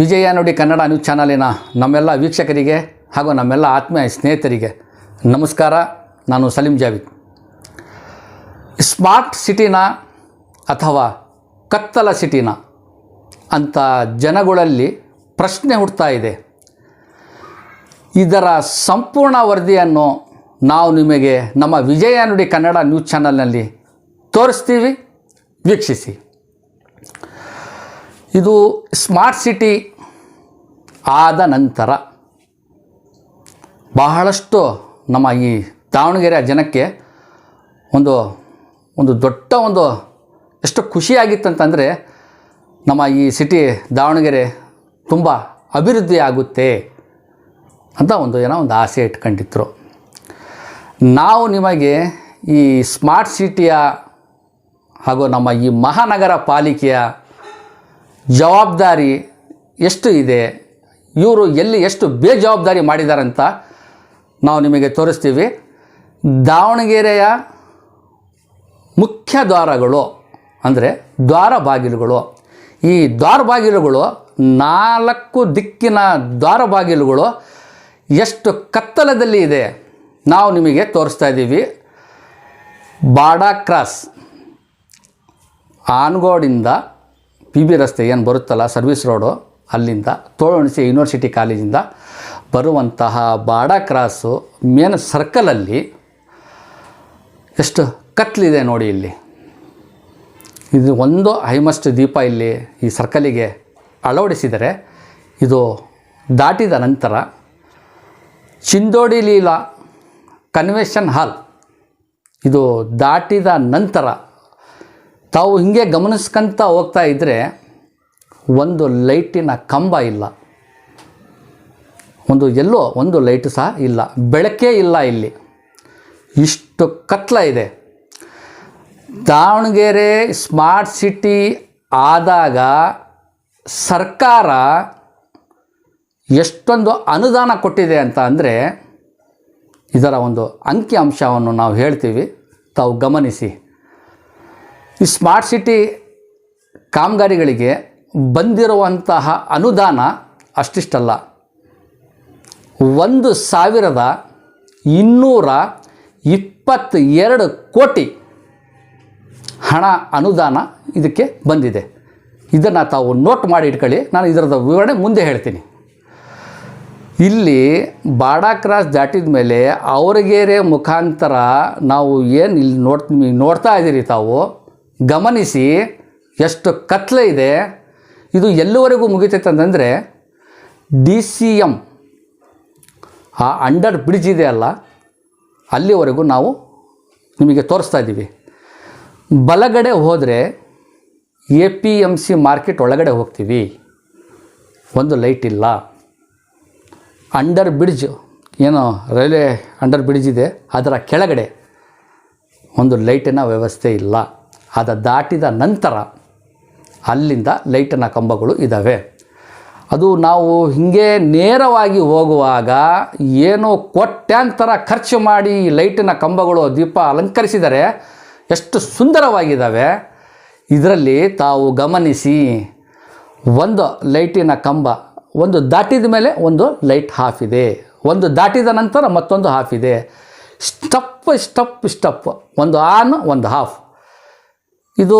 ವಿಜಯ ನುಡಿ ಕನ್ನಡ ನ್ಯೂಸ್ ಚಾನಲಿನ ನಮ್ಮೆಲ್ಲ ವೀಕ್ಷಕರಿಗೆ ಹಾಗೂ ನಮ್ಮೆಲ್ಲ ಆತ್ಮೀಯ ಸ್ನೇಹಿತರಿಗೆ ನಮಸ್ಕಾರ. ನಾನು ಸಲೀಂ ಜಾವಿದ್. ಸ್ಮಾರ್ಟ್ ಸಿಟಿನ ಅಥವಾ ಕತ್ತಲ ಸಿಟಿನ ಅಂತ ಜನಗಳಲ್ಲಿ ಪ್ರಶ್ನೆ ಹುಡ್ತಾ ಇದೆ. ಇದರ ಸಂಪೂರ್ಣ ವರದಿಯನ್ನು ನಾವು ನಿಮಗೆ ನಮ್ಮ ವಿಜಯ ನುಡಿ ಕನ್ನಡ ನ್ಯೂಸ್ ಚಾನಲ್ನಲ್ಲಿ ತೋರಿಸ್ತೀವಿ, ವೀಕ್ಷಿಸಿ. ಇದು ಸ್ಮಾರ್ಟ್ ಸಿಟಿ ಆದ ನಂತರ ಬಹಳಷ್ಟು ನಮ್ಮ ಈ ದಾವಣಗೆರೆಯ ಜನಕ್ಕೆ ಒಂದು ಒಂದು ದೊಡ್ಡ ಒಂದು ಎಷ್ಟು ಖುಷಿಯಾಗಿತ್ತಂತಂದರೆ ನಮ್ಮ ಈ ಸಿಟಿ ದಾವಣಗೆರೆ ತುಂಬ ಅಭಿವೃದ್ಧಿ ಆಗುತ್ತೆ ಅಂತ ಒಂದು ಏನೋ ಒಂದು ಆಸೆ ಇಟ್ಕೊಂಡಿದ್ರು. ನಾವು ನಿಮಗೆ ಈ ಸ್ಮಾರ್ಟ್ ಸಿಟಿಯ ಹಾಗೂ ನಮ್ಮ ಈ ಮಹಾನಗರ ಪಾಲಿಕೆಯ ಜವಾಬ್ದಾರಿ ಎಷ್ಟು ಇದೆ? ಇವರು ಎಲ್ಲಿ ಎಷ್ಟು ಬೇಜವಾಬ್ದಾರಿ ಮಾಡಿದ್ದಾರೆ ಅಂತ ನಾವು ನಿಮಗೆ ತೋರಿಸ್ತೀವಿ. ದಾವಣಗೆರೆಯ ಮುಖ್ಯ ದ್ವಾರಗಳು ಅಂದರೆ ದ್ವಾರ ಬಾಗಿಲುಗಳು. ಈ ದ್ವಾರ ಬಾಗಿಲುಗಳು ನಾಲ್ಕು ದಿಕ್ಕಿನ ದ್ವಾರ ಬಾಗಿಲುಗಳು ಎಷ್ಟು ಕತ್ತಲದಲ್ಲಿ ಇದೆ ನಾವು ನಿಮಗೆ ತೋರಿಸ್ತಾ ಇದ್ದೀವಿ. ಬಾಡಾ ಕ್ರಾಸ್ ಆನ್ಗೋಡಿಂದ ಪಿ ಬಿ ರಸ್ತೆ ಏನು ಬರುತ್ತಲ್ಲ ಸರ್ವಿಸ್ ರೋಡು ಅಲ್ಲಿಂದ ತೋಳಣಸಿ ಯೂನಿವರ್ಸಿಟಿ ಕಾಲೇಜಿಂದ ಬರುವಂತಹ ಬಾಡಾ ಕ್ರಾಸು ಮೇನ್ ಸರ್ಕಲಲ್ಲಿ ಎಷ್ಟು ಕತ್ಲಿದೆ ನೋಡಿ ಇಲ್ಲಿ. ಇದು ಒಂದು ಹೈಮಸ್ಟ್ ದೀಪ ಇಲ್ಲಿ ಈ ಸರ್ಕಲಿಗೆ ಅಳವಡಿಸಿದರೆ ಇದು ದಾಟಿದ ನಂತರ ಚಿಂದೋಡಿ ಲೀಲಾ ಕನ್ವೆನ್ಷನ್ ಹಾಲ್ ಇದು ದಾಟಿದ ನಂತರ ತಾವು ಹಿಂಗೆ ಗಮನಿಸ್ಕೊಂತ ಹೋಗ್ತಾ ಇದ್ದರೆ ಒಂದು ಲೈಟಿನ ಕಂಬ ಇಲ್ಲ. ಒಂದು ಎಲ್ಲೋ ಒಂದು ಲೈಟ್ ಸಹ ಇಲ್ಲ. ಬೆಳಕೇ ಇಲ್ಲ ಇಲ್ಲಿ. ಇಷ್ಟು ಕತ್ಲ ಇದೆ. ದಾವಣಗೆರೆ ಸ್ಮಾರ್ಟ್ ಸಿಟಿ ಆದಾಗ ಸರ್ಕಾರ ಎಷ್ಟೊಂದು ಅನುದಾನ ಕೊಟ್ಟಿದೆ ಅಂತ ಅಂದರೆ ಇದರ ಒಂದು ಅಂಕಿ ಅಂಶವನ್ನು ನಾವು ಹೇಳ್ತೀವಿ. ತಾವು ಗಮನಿಸಿ. ಈ ಸ್ಮಾರ್ಟ್ ಸಿಟಿ ಕಾಮಗಾರಿಗಳಿಗೆ ಬಂದಿರುವಂತಹ ಅನುದಾನ ಅಷ್ಟಿಷ್ಟಲ್ಲ. ಒಂದು ಸಾವಿರದ ಇನ್ನೂರ ಇಪ್ಪತ್ತೆರಡು ಕೋಟಿ ಹಣ ಅನುದಾನ ಇದಕ್ಕೆ ಬಂದಿದೆ. ಇದನ್ನು ತಾವು ನೋಟ್ ಮಾಡಿ ಇಟ್ಕೊಳ್ಳಿ, ನಾನು ಇದರದ ವಿವರಣೆ ಮುಂದೆ ಹೇಳ್ತೀನಿ. ಇಲ್ಲಿ ಬಾಡಾ ಕ್ರಾಸ್ ದಾಟಿದ ಮೇಲೆ ಅವ್ರಿಗೇರೆ ಮುಖಾಂತರ ನಾವು ಏನು ಇಲ್ಲಿ ನೋಡ್ ನೋಡ್ತಾ ಇದ್ದೀರಿ ತಾವು? ಗಮನಿಸಿ ಎಷ್ಟು ಕತ್ಲೆ ಇದೆ. ಇದು ಎಲ್ಲಿವರೆಗೂ ಮುಗಿತೈತೆ ಅಂತಂದರೆ ಡಿ ಸಿ ಎಂ ಆ ಅಂಡರ್ ಬ್ರಿಡ್ಜ್ ಇದೆ ಅಲ್ಲ, ಅಲ್ಲಿವರೆಗೂ ನಾವು ನಿಮಗೆ ತೋರಿಸ್ತಾ ಇದ್ದೀವಿ. ಬಲಗಡೆ ಹೋದರೆ A P M C market ಒಳಗಡೆ ಹೋಗ್ತೀವಿ. ಒಂದು ಲೈಟ್ ಇಲ್ಲ. ಅಂಡರ್ ಬ್ರಿಡ್ಜ್, ಏನೋ ರೈಲ್ವೆ ಅಂಡರ್ ಬ್ರಿಡ್ಜ್ ಇದೆ, ಅದರ ಕೆಳಗಡೆ ಒಂದು ಲೈಟಿನ ವ್ಯವಸ್ಥೆ ಇಲ್ಲ. ಅದ ದಾಟಿದ ನಂತರ ಅಲ್ಲಿಂದ ಲೈಟಿನ ಕಂಬಗಳು ಇದ್ದಾವೆ ಅದು ನಾವು ಹೀಗೆ ನೇರವಾಗಿ ಹೋಗುವಾಗ ಏನೋ ಕೊಟ್ಟ್ಯಾಂತರ ಖರ್ಚು ಮಾಡಿ ಲೈಟಿನ ಕಂಬಗಳು ದೀಪ ಅಲಂಕರಿಸಿದರೆ ಎಷ್ಟು ಸುಂದರವಾಗಿದ್ದಾವೆ ಇದರಲ್ಲಿ ತಾವು ಗಮನಿಸಿ ಒಂದು ಲೈಟಿನ ಕಂಬ, ಒಂದು ದಾಟಿದ ಮೇಲೆ ಒಂದು ಲೈಟ್ ಹಾಫ್ ಇದೆ. ಒಂದು ದಾಟಿದ ನಂತರ ಮತ್ತೊಂದು ಹಾಫ್ ಇದೆ. ಸ್ಟಪ್ ಸ್ಟಪ್ ಸ್ಟಪ್, ಒಂದು ಆನ್, ಒಂದು ಹಾಫ್. ಇದು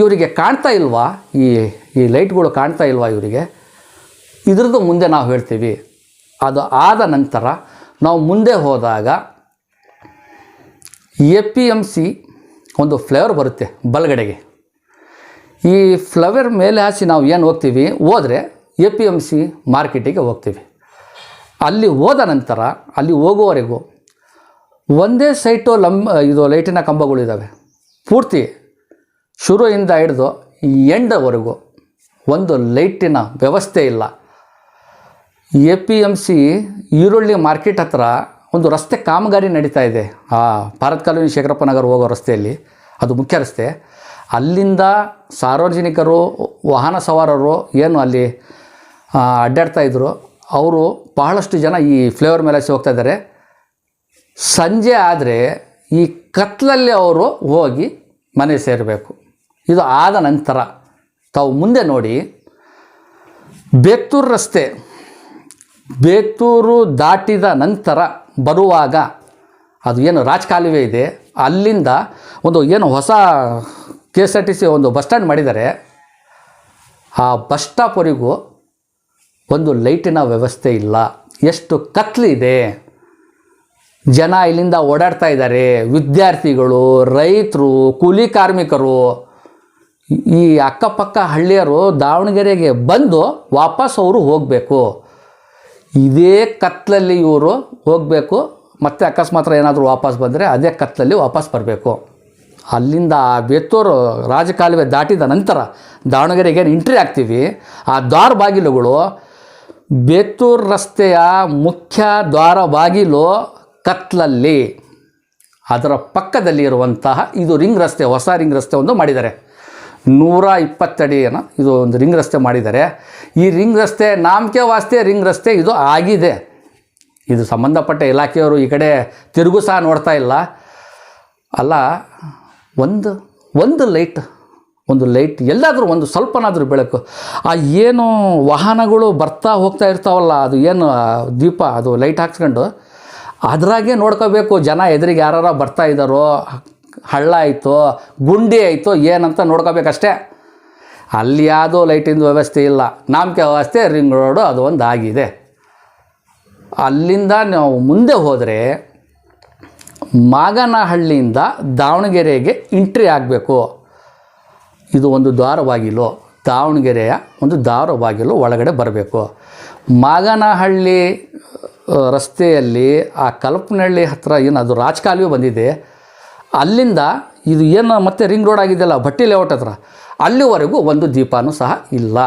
ಇವರಿಗೆ ಕಾಣ್ತಾ ಇಲ್ವಾ? ಈ ಈ ಲೈಟ್ಗಳು ಕಾಣ್ತಾ ಇಲ್ವಾ ಇವರಿಗೆ? ಇದ್ರದ್ದು ಮುಂದೆ ನಾವು ಹೇಳ್ತೀವಿ. ಅದು ಆದ ನಂತರ ನಾವು ಮುಂದೆ ಹೋದಾಗ ಎ ಪಿ ಎಂ ಸಿ ಒಂದು ಫ್ಲೇವರ್ ಬರುತ್ತೆ ಬಲಗಡೆಗೆ. ಈ ಫ್ಲವರ್ ಮೇಲೆ ಹಾಸಿ ನಾವು ಏನು ಹೋಗ್ತೀವಿ? ಹೋದರೆ ಎ ಪಿ ಎಂ ಸಿ ಮಾರ್ಕೆಟಿಗೆ ಹೋಗ್ತೀವಿ. ಅಲ್ಲಿ ಹೋದ ನಂತರ, ಅಲ್ಲಿ ಹೋಗುವವರೆಗೂ ಒಂದೇ ಸೈಟು ಲಂಬ, ಇದು ಲೈಟಿನ ಕಂಬಗಳಿದ್ದಾವೆ ಪೂರ್ತಿ ಶುರುವಿಂದ ಹಿಡಿದು ಎಂಡವರೆಗೂ ಒಂದು ಲೈಟಿನ ವ್ಯವಸ್ಥೆ ಇಲ್ಲ. ಎ ಪಿ ಎಂ ಸಿ ಈರುಳ್ಳಿ ಮಾರ್ಕೆಟ್ ಹತ್ರ ಒಂದು ರಸ್ತೆ ಕಾಮಗಾರಿ ನಡೀತಾ ಇದೆ. ಆ ಭಾರತ್ ಕಾಲೋನಿ ಶೇಖರಪ್ಪ ನಗರ ಹೋಗೋ ರಸ್ತೆಯಲ್ಲಿ ಅದು ಮುಖ್ಯ ರಸ್ತೆ. ಅಲ್ಲಿಂದ ಸಾರ್ವಜನಿಕರು, ವಾಹನ ಸವಾರರು ಏನು ಅಲ್ಲಿ ಅಡ್ಡಾಡ್ತಾ ಇದ್ದರು ಅವರು ಬಹಳಷ್ಟು ಜನ ಈ ಫ್ಲೇವರ್ ಮೇಲೆ ಹೋಗ್ತಾ ಇದ್ದಾರೆ. ಸಂಜೆ ಆದರೆ ಈ ಕತ್ಲಲ್ಲಿ ಅವರು ಹೋಗಿ ಮನೆ ಸೇರಬೇಕು. ಇದು ಆದ ನಂತರ ತಾವು ಮುಂದೆ ನೋಡಿ ಬೇತೂರು ರಸ್ತೆ ಬೇತೂರು ದಾಟಿದ ನಂತರ ಬರುವಾಗ ಅದು ಏನು ರಾಜಕಾಲುವೆ ಇದೆ, ಅಲ್ಲಿಂದ ಒಂದು ಏನು ಹೊಸ K S R T C ಒಂದು ಬಸ್ ಸ್ಟ್ಯಾಂಡ್ ಮಾಡಿದ್ದಾರೆ ಆ ಬಸ್ ಸ್ಟಾಪ್ವರೆಗೂ ಒಂದು ಲೈಟಿನ ವ್ಯವಸ್ಥೆ ಇಲ್ಲ. ಎಷ್ಟು ಕತ್ಲಿದೆ ಜನ ಇಲ್ಲಿಂದ ಓಡಾಡ್ತಾ ಇದ್ದಾರೆ. ವಿದ್ಯಾರ್ಥಿಗಳು, ರೈತರು, ಕೂಲಿ ಕಾರ್ಮಿಕರು ಈ ಅಕ್ಕಪಕ್ಕ ಹಳ್ಳಿಯರು ದಾವಣಗೆರೆಗೆ ಬಂದು ವಾಪಸ್ ಅವರು ಹೋಗಬೇಕು. ಇದೇ ಕತ್ತಲಲ್ಲಿ ಇವರು ಹೋಗಬೇಕು. ಮತ್ತೆ ಅಕಸ್ಮಾತ್ ಏನಾದರೂ ವಾಪಸ್ ಬಂದರೆ ಅದೇ ಕತ್ತಲಲ್ಲಿ ವಾಪಸ್ ಬರಬೇಕು. ಅಲ್ಲಿಂದ ಆ ಬೇತೂರು ರಾಜಕಾಲುವೆ ದಾಟಿದ ನಂತರ ದಾವಣಗೆರೆಗೆ ಎಂಟ್ರಿ ಆಗ್ತೀವಿ. ಆ ದ್ವಾರ ಬಾಗಿಲುಗಳು ಬೇತೂರು ರಸ್ತೆಯ ಮುಖ್ಯ ದ್ವಾರ ಬಾಗಿಲು ಕತ್ಲಲ್ಲಿ. ಅದರ ಪಕ್ಕದಲ್ಲಿ ಇರುವಂತಹ ಇದು ರಿಂಗ್ ರಸ್ತೆ, ಹೊಸ ರಿಂಗ್ ರಸ್ತೆ ಒಂದು ಮಾಡಿದ್ದಾರೆ. ನೂರ ಇಪ್ಪತ್ತಡಿಯನ್ನ ಇದು ಒಂದು ರಿಂಗ್ ರಸ್ತೆ ಮಾಡಿದ್ದಾರೆ. ಈ ರಿಂಗ್ ರಸ್ತೆ ನಾಮಕೆ ವಾಸ್ತೆ ರಿಂಗ್ ರಸ್ತೆ ಇದು ಆಗಿದೆ. ಇದು ಸಂಬಂಧಪಟ್ಟ ಇಲಾಖೆಯವರು ಈ ಕಡೆ ತಿರುಗು ಸಹ ನೋಡ್ತಾ ಇಲ್ಲ. ಅಲ್ಲ, ಒಂದು ಒಂದು ಲೈಟ್ ಒಂದು ಲೈಟ್, ಎಲ್ಲಾದರೂ ಒಂದು ಸ್ವಲ್ಪನಾದರೂ ಬೆಳಕು. ಆ ಏನು ವಾಹನಗಳು ಬರ್ತಾ ಹೋಗ್ತಾ ಇರ್ತಾವಲ್ಲ, ಅದು ಏನು ದೀಪ, ಅದು ಲೈಟ್ ಹಾಕ್ಸ್ಕೊಂಡು, ಅದರಾಗೆ ನೋಡ್ಕೋಬೇಕು ಜನ ಎದುರಿಗೆ ಯಾರು ಬರ್ತಾ ಇದ್ದಾರೋ ಹಳ್ಳ ಆಯಿತೋ ಗುಂಡಿ ಆಯಿತು, ಏನಂತ ನೋಡ್ಕೋಬೇಕಷ್ಟೇ. ಅಲ್ಲಿ ಯಾವುದೋ ಲೈಟಿಂದು ವ್ಯವಸ್ಥೆ ಇಲ್ಲ. ನಾಮಕೆ ವ್ಯವಸ್ಥೆ, ರಿಂಗ್ ರೋಡು ಅದು ಒಂದು ಆಗಿದೆ. ಅಲ್ಲಿಂದ ನಾವು ಮುಂದೆ ಹೋದರೆ ಮಾಗನಹಳ್ಳಿಯಿಂದ ದಾವಣಗೆರೆಗೆ ಎಂಟ್ರಿ ಆಗಬೇಕು. ಇದು ಒಂದು ದ್ವಾರವಾಗಿಲು ದಾವಣಗೆರೆಯ ಒಂದು ದ್ವಾರವಾಗಿಲು ಒಳಗಡೆ ಬರಬೇಕು. ಮಾಗನಹಳ್ಳಿ ರಸ್ತೆಯಲ್ಲಿ, ಆ ಕಲ್ಪನಹಳ್ಳಿ ಹತ್ರ ಏನು ಅದು ರಾಜಕಾಲುವೆ ಬಂದಿದೆ ಅಲ್ಲಿಂದ ಇದು ಏನು ಮತ್ತೆ ರಿಂಗ್ ರೋಡ್ ಆಗಿದೆಯಲ್ಲ, ಭಟ್ಟಿ ಲೇಔಟ್ ಹತ್ರ, ಅಲ್ಲಿವರೆಗೂ ಒಂದು ದೀಪನೂ ಸಹ ಇಲ್ಲ.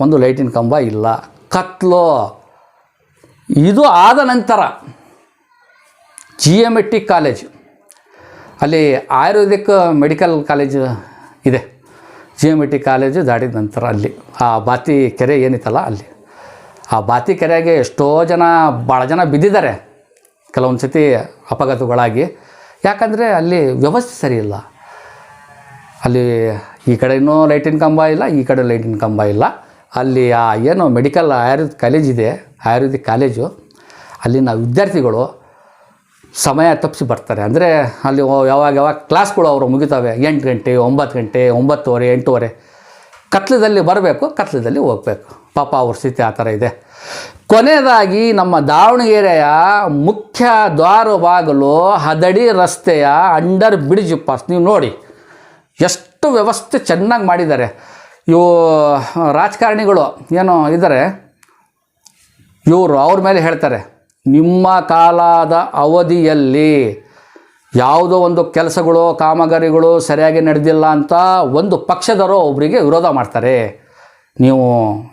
ಒಂದು ಲೈಟಿನ ಕಂಬ ಇಲ್ಲ. ಕತ್ಲು. ಇದು ಆದ ನಂತರ ಜಿ ಎಂ ಟಿ ಕಾಲೇಜ್ ಅಲ್ಲಿ ಆಯುರ್ವೇದಿಕ್ ಮೆಡಿಕಲ್ ಕಾಲೇಜ್ ಇದೆ. ಜಿ ಎಂ ಟಿ ಕಾಲೇಜು ದಾಟಿದ ನಂತರ ಅಲ್ಲಿ, ಆ ಬಾತಿ ಕೆರೆ ಏನಿತ್ತಲ್ಲ ಅಲ್ಲಿ, ಆ ಬಾತಿ ಕೆರೆಗೆ ಎಷ್ಟೋ ಜನ, ಭಾಳ ಜನ ಬಿದ್ದಿದ್ದಾರೆ. ಕೆಲವೊಂದು ಸತಿ ಅಪಘಾತಗಳಾಗಿ ಯಾಕಂದರೆ ಅಲ್ಲಿ ವ್ಯವಸ್ಥೆ ಸರಿ ಇಲ್ಲ. ಅಲ್ಲಿ ಈ ಕಡೆನೂ ಲೈಟಿನ ಕಂಬ ಇಲ್ಲ, ಈ ಕಡೆ ಲೈಟಿನ ಕಂಬ ಇಲ್ಲ. ಅಲ್ಲಿ ಆ ಏನು ಮೆಡಿಕಲ್ ಆಯುರ್ವೇದ ಕಾಲೇಜ್ ಇದೆ ಆಯುರ್ವೇದಿಕ್ ಕಾಲೇಜು ಅಲ್ಲಿನ ವಿದ್ಯಾರ್ಥಿಗಳು ಸಮಯ ತಪ್ಪಿಸಿ ಬರ್ತಾರೆ. ಅಂದರೆ ಅಲ್ಲಿ ಯಾವಾಗ ಯಾವಾಗ ಕ್ಲಾಸ್ಗಳು ಅವರು ಮುಗಿತಾವೆ. ಎಂಟು ಗಂಟೆ, ಒಂಬತ್ತು ಗಂಟೆ, ಒಂಬತ್ತುವರೆ, ಎಂಟೂವರೆ. ಕತ್ಲದಲ್ಲಿ ಬರಬೇಕು, ಕತ್ಲದಲ್ಲಿ ಹೋಗಬೇಕು. ಪಾಪ ಅವ್ರ ಸ್ಥಿತಿ ಆ ಥರ ಇದೆ. ಕೊನೆಯದಾಗಿ ನಮ್ಮ ದಾವಣಗೆರೆಯ ಮುಖ್ಯ ದ್ವಾರ ಹದಡಿ ರಸ್ತೆಯ ಅಂಡರ್ ಬ್ರಿಡ್ಜ್ ಪಾಸ್. ನೀವು ನೋಡಿ, ಎಷ್ಟು ವ್ಯವಸ್ಥೆ ಚೆನ್ನಾಗಿ ಮಾಡಿದ್ದಾರೆ. ಇವು ರಾಜಕಾರಣಿಗಳು ಏನು ಇದ್ದಾರೆ. ಇವರು ಅವ್ರ ಮೇಲೆ ಹೇಳ್ತಾರೆ, ನಿಮ್ಮ ಕಾಲದ ಅವಧಿಯಲ್ಲಿ ಯಾವುದೋ ಒಂದು ಕೆಲಸಗಳು, ಕಾಮಗಾರಿಗಳು ಸರಿಯಾಗಿ ನಡೆದಿಲ್ಲ ಅಂತ ಒಂದು ಪಕ್ಷದವರು ಒಬ್ಬರಿಗೆ ವಿರೋಧ ಮಾಡ್ತಾರೆ. ನೀವು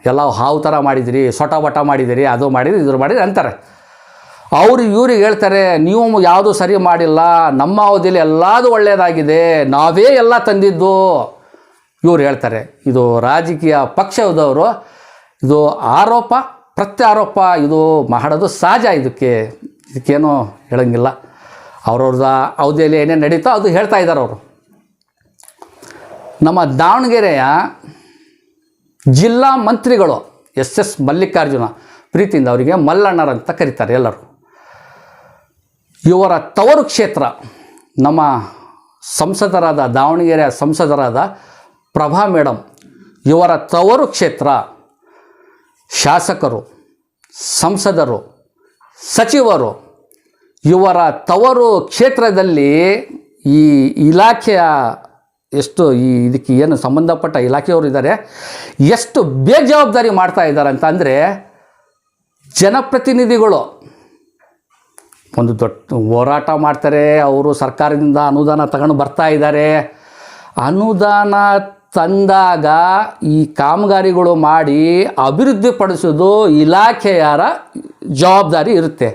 ಎಲ್ಲ ಹಾವು ಥರ ಮಾಡಿದಿರಿ, ಸೊಟ ಬಟ ಮಾಡಿದಿರಿ, ಅದು ಮಾಡಿದ್ರಿ ಇದ್ರ ಮಾಡಿದ್ರಿ ಅಂತಾರೆ. ಅವರು ಇವ್ರಿಗೆ ಹೇಳ್ತಾರೆ, ನೀವು ಯಾವುದು ಸರಿ ಮಾಡಿಲ್ಲ, ನಮ್ಮ ಅವಧಿಯಲ್ಲಿ ಎಲ್ಲದೂ ಒಳ್ಳೆಯದಾಗಿದೆ ನಾವೇ ಎಲ್ಲ ತಂದಿದ್ದು. ಇವ್ರು ಹೇಳ್ತಾರೆ, ಇದು ರಾಜಕೀಯ ಪಕ್ಷದವರು, ಇದು ಆರೋಪ, ಪ್ರತ್ಯಾರೋಪ, ಇದು ಮಾಡೋದು ಸಹಜ ಇದಕ್ಕೆ. ಇದಕ್ಕೇನು ಹೇಳಂಗಿಲ್ಲ. ಅವ್ರವ್ರದ ಅವಧಿಯಲ್ಲಿ ಏನೇನು ನಡೀತೋ ಅದು ಹೇಳ್ತಾ ಇದ್ದಾರೆ ಅವರು. ನಮ್ಮ ದಾವಣಗೆರೆಯ ಜಿಲ್ಲಾ ಮಂತ್ರಿಗಳು ಎಸ್ ಎಸ್ ಮಲ್ಲಿಕಾರ್ಜುನ ಪ್ರೀತಿಯಿಂದ ಅವರಿಗೆ ಮಲ್ಲಣ್ಣರಂತ ಕರೀತಾರೆ ಎಲ್ಲರೂ. ಇವರ ತವರು ಕ್ಷೇತ್ರ ನಮ್ಮ ಸಂಸದರಾದ ದಾವಣಗೆರೆಯ ಸಂಸದರಾದ ಪ್ರಭಾ ಮೇಡಮ್ ಇವರ ತವರು ಕ್ಷೇತ್ರ ಶಾಸಕರು, ಸಂಸದರು, ಸಚಿವರು ಇವರ ತವರು ಕ್ಷೇತ್ರದಲ್ಲಿ ಈ ಇಲಾಖೆಯ ಎಷ್ಟು ಈ ಇದಕ್ಕೆ ಏನು ಸಂಬಂಧಪಟ್ಟ ಇಲಾಖೆಯವರು ಇದ್ದಾರೆ, ಎಷ್ಟು ಬೇಜವಾಬ್ದಾರಿ ಮಾಡ್ತಾ ಇದ್ದಾರೆ ಅಂತ ಅಂದರೆ ಜನಪ್ರತಿನಿಧಿಗಳು. ಒಂದು ದೊಡ್ಡ ಹೋರಾಟ ಮಾಡ್ತಾರೆ, ಅವರು ಸರ್ಕಾರದಿಂದ ಅನುದಾನ ತಗೊಂಡು ಬರ್ತಾ ಇದ್ದಾರೆ. ಅನುದಾನ ತಂದಾಗ ಈ ಕಾಮಗಾರಿಗಳು ಮಾಡಿ ಅಭಿವೃದ್ಧಿಪಡಿಸೋದು ಇಲಾಖೆಯರ ಜವಾಬ್ದಾರಿ ಇರುತ್ತೆ.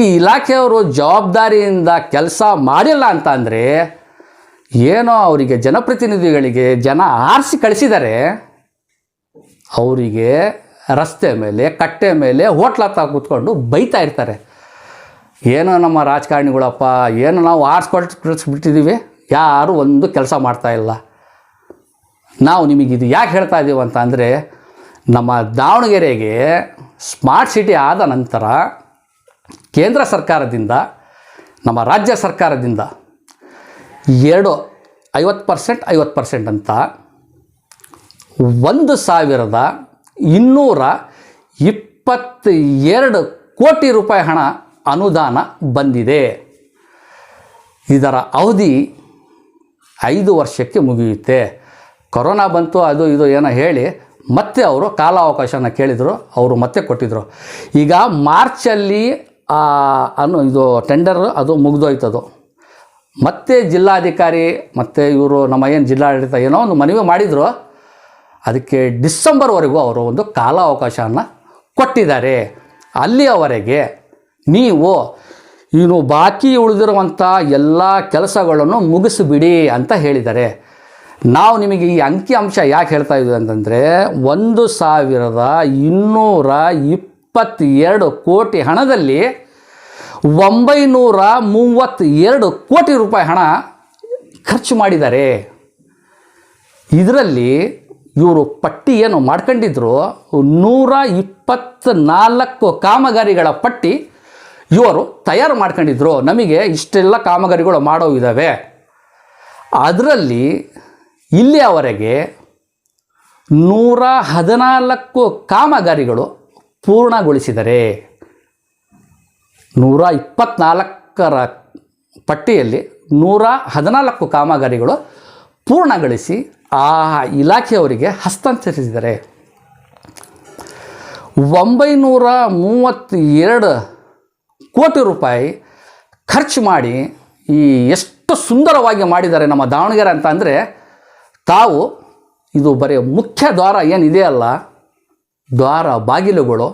ಈ ಇಲಾಖೆಯವರು ಜವಾಬ್ದಾರಿಯಿಂದ ಕೆಲಸ ಮಾಡಿಲ್ಲ ಅಂತ ಅಂದರೆ ಏನೋ ಅವರಿಗೆ ಜನಪ್ರತಿನಿಧಿಗಳಿಗೆ ಜನ ಆರಿಸಿ ಕಳಿಸಿದ್ದಾರೆ ಅವರಿಗೆ ರಸ್ತೆ ಮೇಲೆ, ಕಟ್ಟೆ ಮೇಲೆ ಹೋಟ್ಲ ಹತ್ತ ಕೂತ್ಕೊಂಡು ಬೈತಾ ಇರ್ತಾರೆ. ಏನೋ ನಮ್ಮ ರಾಜಕಾರಣಿಗಳಪ್ಪ, ಏನು ನಾವು ಆರಿಸ್ಕೊಟ್ಟು ಕಳಿಸ್ಬಿಟ್ಟಿದ್ದೀವಿ ಯಾರು ಒಂದು ಕೆಲಸ ಮಾಡ್ತಾ ಇಲ್ಲ. ನಾವು ನಿಮಗೆ ಇದು ಯಾಕೆ ಹೇಳ್ತಾ ಇದ್ದೀವಿ ಅಂತ ಅಂದರೆ, ನಮ್ಮ ದಾವಣಗೆರೆಗೆ ಸ್ಮಾರ್ಟ್ ಸಿಟಿ ಆದ ನಂತರ ಕೇಂದ್ರ ಸರ್ಕಾರದಿಂದ, ನಮ್ಮ ರಾಜ್ಯ ಸರ್ಕಾರದಿಂದ ಎರಡು, ಐವತ್ತು ಪರ್ಸೆಂಟ್ ಐವತ್ತು ಪರ್ಸೆಂಟ್ ಅಂತ. ಒಂದು ಸಾವಿರದ ಇನ್ನೂರ ಇಪ್ಪತ್ತೆರಡು ಕೋಟಿ ರೂಪಾಯಿ ಹಣ ಅನುದಾನ ಬಂದಿದೆ. ಇದರ ಅವಧಿ ಐದು ವರ್ಷಕ್ಕೆ ಮುಗಿಯುತ್ತೆ. ಕೊರೋನಾ ಬಂತು, ಅದು ಇದು ಏನೋ ಹೇಳಿ ಮತ್ತೆ ಅವರು ಕಾಲಾವಕಾಶನ ಕೇಳಿದರು, ಅವರು ಮತ್ತೆ ಕೊಟ್ಟಿದ್ದರು ಈಗ ಮಾರ್ಚಲ್ಲಿ ಅನ್ನು ಅನು, ಇದು ಟೆಂಡರ್ ಅದು ಮುಗಿದೋಯ್ತದು. ಮತ್ತೆ ಜಿಲ್ಲಾಧಿಕಾರಿ, ಮತ್ತು ಇವರು ನಮ್ಮ ಏನು ಜಿಲ್ಲಾಡಳಿತ ಏನೋ ಒಂದು ಮನವಿ ಮಾಡಿದರು. ಅದಕ್ಕೆ ಡಿಸೆಂಬರ್ವರೆಗೂ ಅವರು ಒಂದು ಕಾಲಾವಕಾಶವನ್ನು ಕೊಟ್ಟಿದ್ದಾರೆ. ಅಲ್ಲಿಯವರೆಗೆ ನೀವು ಇನ್ನು ಬಾಕಿ ಉಳಿದಿರುವಂಥ ಎಲ್ಲ ಕೆಲಸಗಳನ್ನು ಮುಗಿಸಿಬಿಡಿ ಅಂತ ಹೇಳಿದ್ದಾರೆ. ನಾವು ನಿಮಗೆ ಈ ಅಂಕಿ ಅಂಶ ಯಾಕೆ ಹೇಳ್ತಾ ಇದ್ದೀವಿ ಅಂತಂದರೆ, ಒಂದು ಸಾವಿರದ ಇನ್ನೂರ ಇಪ್ಪತ್ತೆರಡು ಕೋಟಿ ಹಣದಲ್ಲಿ ಒಂಬೈನೂರ ಮೂವತ್ತೆರಡು ಕೋಟಿ ರೂಪಾಯಿ ಹಣ ಖರ್ಚು ಮಾಡಿದ್ದಾರೆ. ಇದರಲ್ಲಿ ಇವರು ಪಟ್ಟಿ ಏನು ಮಾಡ್ಕೊಂಡಿದ್ರು? ನೂರ ಇಪ್ಪತ್ತ್ನಾಲ್ಕು ಕಾಮಗಾರಿಗಳ ಪಟ್ಟಿ ಇವರು ತಯಾರು ಮಾಡ್ಕೊಂಡಿದ್ರು. ನಮಗೆ ಇಷ್ಟೆಲ್ಲ ಕಾಮಗಾರಿಗಳು ಮಾಡೋ ಇದ್ದಾವೆ ಅದರಲ್ಲಿ ಇಲ್ಲಿಯವರೆಗೆ ನೂರ ಹದಿನಾಲ್ಕು ಕಾಮಗಾರಿಗಳು ಪೂರ್ಣಗೊಳಿಸಿದರೆ. ನೂರ ಇಪ್ಪತ್ನಾಲ್ಕರ ಪಟ್ಟಿಯಲ್ಲಿ ನೂರ ಹದಿನಾಲ್ಕು ಕಾಮಗಾರಿಗಳು ಪೂರ್ಣಗೊಳಿಸಿ ಆ ಇಲಾಖೆಯವರಿಗೆ ಹಸ್ತಾಂತರಿಸಿದ್ದಾರೆ ಒಂಬೈನೂರ ಮೂವತ್ತೆರಡು ಕೋಟಿ ರೂಪಾಯಿ ಖರ್ಚು ಮಾಡಿ ಈ ಎಷ್ಟು ಸುಂದರವಾಗಿ ಮಾಡಿದ್ದಾರೆ ನಮ್ಮ ದಾವಣಗೆರೆ ಅಂತ ಅಂದರೆ ತಾವು ಇದು ಬರೀ ಮುಖ್ಯ ದ್ವಾರ ಏನಿದೆಯಲ್ಲ ದ್ವಾರ ಬಾಗಿಲುಗಳು,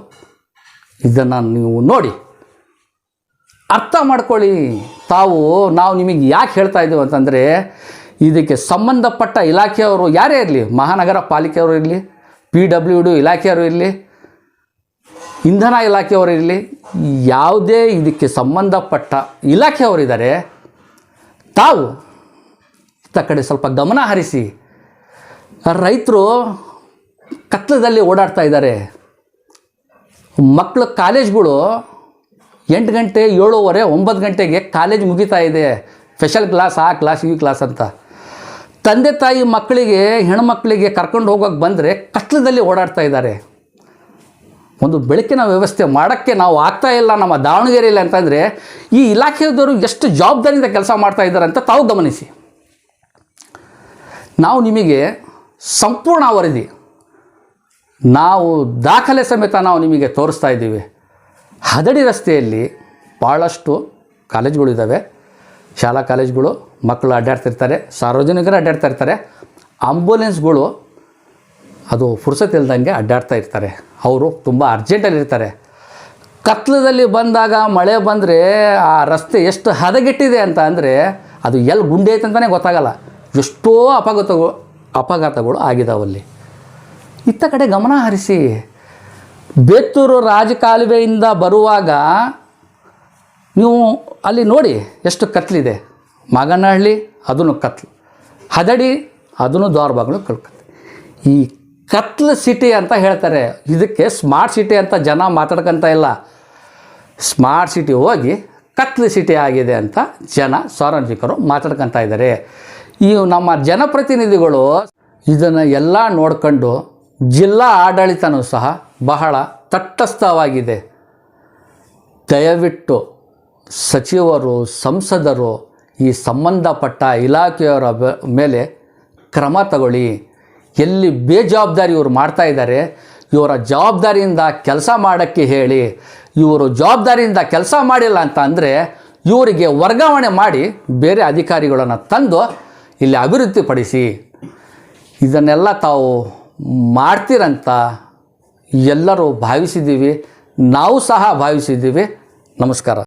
ಇದನ್ನು ನೀವು ನೋಡಿ. ಅರ್ಥ ಮಾಡ್ಕೊಳ್ಳಿ. ತಾವು, ನಾವು ನಿಮಗೆ ಯಾಕೆ ಹೇಳ್ತಾ ಇದ್ದೀವಿ ಅಂತಂದರೆ, ಇದಕ್ಕೆ ಸಂಬಂಧಪಟ್ಟ ಇಲಾಖೆಯವರು ಯಾರೇ ಇರಲಿ, ಮಹಾನಗರ ಪಾಲಿಕೆಯವರು ಇರಲಿ ಪಿ ಡಬ್ಲ್ಯೂ ಡಿ ಇಲಾಖೆಯವರು ಇರಲಿ, ಇಂಧನ ಇಲಾಖೆಯವರು ಇರಲಿ, ಯಾವುದೇ ಇದಕ್ಕೆ ಸಂಬಂಧಪಟ್ಟ ಇಲಾಖೆಯವರಿದ್ದಾರೆ ತಾವು ಇತ್ತ ಕಡೆ ಸ್ವಲ್ಪ ಗಮನ ಹರಿಸಿ. ರೈತರು ಕತ್ಲದಲ್ಲಿ ಓಡಾಡ್ತಾ ಇದ್ದಾರೆ. ಮಕ್ಕಳು ಕಾಲೇಜ್ಗಳು ಎಂಟು ಗಂಟೆ ಏಳುವರೆ, ಒಂಬತ್ತು ಗಂಟೆಗೆ ಕಾಲೇಜ್ ಮುಗಿತಾ ಇದೆ. ಸ್ಪೆಷಲ್ ಕ್ಲಾಸ್ ಆ ಕ್ಲಾಸ್ ಈ ಕ್ಲಾಸ್ ಅಂತ. ತಂದೆ ತಾಯಿ ಮಕ್ಕಳಿಗೆ, ಹೆಣ್ಮಕ್ಳಿಗೆ ಕರ್ಕೊಂಡು ಹೋಗೋಕೆ ಬಂದರೆ ಕಷ್ಟದಲ್ಲಿ ಓಡಾಡ್ತಾ ಇದ್ದಾರೆ. ಒಂದು ಬೆಳಕಿನ ವ್ಯವಸ್ಥೆ ಮಾಡೋಕ್ಕೆ ನಾವು ಆಗ್ತಾ ಇಲ್ಲ ನಮ್ಮ ದಾವಣಗೆರೆಯಲ್ಲಿ ಅಂತಂದರೆ, ಈ ಇಲಾಖೆಯವರು ಎಷ್ಟು ಜವಾಬ್ದಾರಿಯಿಂದ ಕೆಲಸ ಮಾಡ್ತಾ ಇದ್ದಾರೆ ಅಂತ ತಾವು ಗಮನಿಸಿ. ನಾವು ನಿಮಗೆ ಸಂಪೂರ್ಣ ವರದಿ ನಾವು ದಾಖಲೆ ಸಮೇತ ನಾವು ನಿಮಗೆ ತೋರಿಸ್ತಾ ಇದ್ದೀವಿ. ಹದಡಿ ರಸ್ತೆಯಲ್ಲಿ ಭಾಳಷ್ಟು ಕಾಲೇಜ್ಗಳಿದ್ದಾವೆ ಶಾಲಾ ಕಾಲೇಜ್ಗಳು, ಮಕ್ಕಳು ಅಡ್ಡಾಡ್ತಿರ್ತಾರೆ ಸಾರ್ವಜನಿಕರು ಅಡ್ಡಾಡ್ತಾ ಇರ್ತಾರೆ. ಆಂಬುಲೆನ್ಸ್ಗಳು ಅದು ಫುರ್ಸತ್ ಇಲ್ದಂಗೆ ಅಡ್ಡಾಡ್ತಾ ಇರ್ತಾರೆ. ಅವರು ತುಂಬ ಅರ್ಜೆಂಟಲ್ಲಿ ಇರ್ತಾರೆ. ಕತ್ಲದಲ್ಲಿ ಬಂದಾಗ ಮಳೆ ಬಂದರೆ ಆ ರಸ್ತೆ ಎಷ್ಟು ಹದಗೆಟ್ಟಿದೆ ಅಂತ ಅಂದರೆ ಅದು ಎಲ್ಲಿ ಗುಂಡಿ ಐತೆ ಅಂತಲೇ ಗೊತ್ತಾಗಲ್ಲ. ಎಷ್ಟೋ ಅಪಘಾತಗಳು ಅಪಘಾತಗಳು ಆಗಿದಾವಲ್ಲಿ. ಇತ್ತ ಕಡೆ ಗಮನ ಹರಿಸಿ. ಬೇತೂರು ರಾಜಕಾಲುವೆಯಿಂದ ಬರುವಾಗ ನೀವು ಅಲ್ಲಿ ನೋಡಿ ಎಷ್ಟು ಕತ್ಲಿದೆ. ಮಗನಹಳ್ಳಿ ಅದನ್ನು ಕತ್ಲು. ಹದಡಿ ಅದನ್ನು ದ್ವಾರಬಾಗಿಲು ಕಲ್ಕತ್ತೆ. ಈ ಕತ್ಲು ಸಿಟಿ ಅಂತ ಹೇಳ್ತಾರೆ. ಇದಕ್ಕೆ ಸ್ಮಾರ್ಟ್ ಸಿಟಿ ಅಂತ ಜನ ಮಾತಾಡ್ಕಂತ ಇಲ್ಲ. ಸ್ಮಾರ್ಟ್ ಸಿಟಿ ಹೋಗಿ ಕತ್ಲು ಸಿಟಿ ಆಗಿದೆ ಅಂತ ಜನ ಸಾರ್ವಜನಿಕರು ಮಾತಾಡ್ಕೊತಾ ಇದ್ದಾರೆ. ಈ ನಮ್ಮ ಜನಪ್ರತಿನಿಧಿಗಳು ಇದನ್ನು ಎಲ್ಲ ನೋಡ್ಕೊಂಡು ಜಿಲ್ಲಾ ಆಡಳಿತನೂ ಸಹ ಬಹಳ ತಟ್ಟಸ್ಥವಾಗಿದೆ ದಯವಿಟ್ಟು ಸಚಿವರು, ಸಂಸದರು, ಈ ಸಂಬಂಧಪಟ್ಟ ಇಲಾಖೆಯವರ ಮೇಲೆ ಕ್ರಮ ತಗೊಳ್ಳಿ. ಎಲ್ಲಿ ಬೇಜವಾಬ್ದಾರಿ ಇವರು ಮಾಡ್ತಾ ಇದ್ದಾರೆ, ಇವರ ಜವಾಬ್ದಾರಿಯಿಂದ ಕೆಲಸ ಮಾಡೋಕ್ಕೆ ಹೇಳಿ. ಇವರು ಜವಾಬ್ದಾರಿಯಿಂದ ಕೆಲಸ ಮಾಡಿಲ್ಲ ಅಂತ ಅಂದರೆ ಇವರಿಗೆ ವರ್ಗಾವಣೆ ಮಾಡಿ ಬೇರೆ ಅಧಿಕಾರಿಗಳನ್ನು ತಂದು ಇಲ್ಲಿ ಅಭಿವೃದ್ಧಿಪಡಿಸಿ. ಇದನ್ನೆಲ್ಲ ತಾವು ಮಾಡ್ತೀರಂತ ಎಲ್ಲರೂ ಭಾವಿಸಿದ್ದೀವಿ. ನಾವು ಸಹ ಭಾವಿಸಿದ್ದೀವಿ. ನಮಸ್ಕಾರ.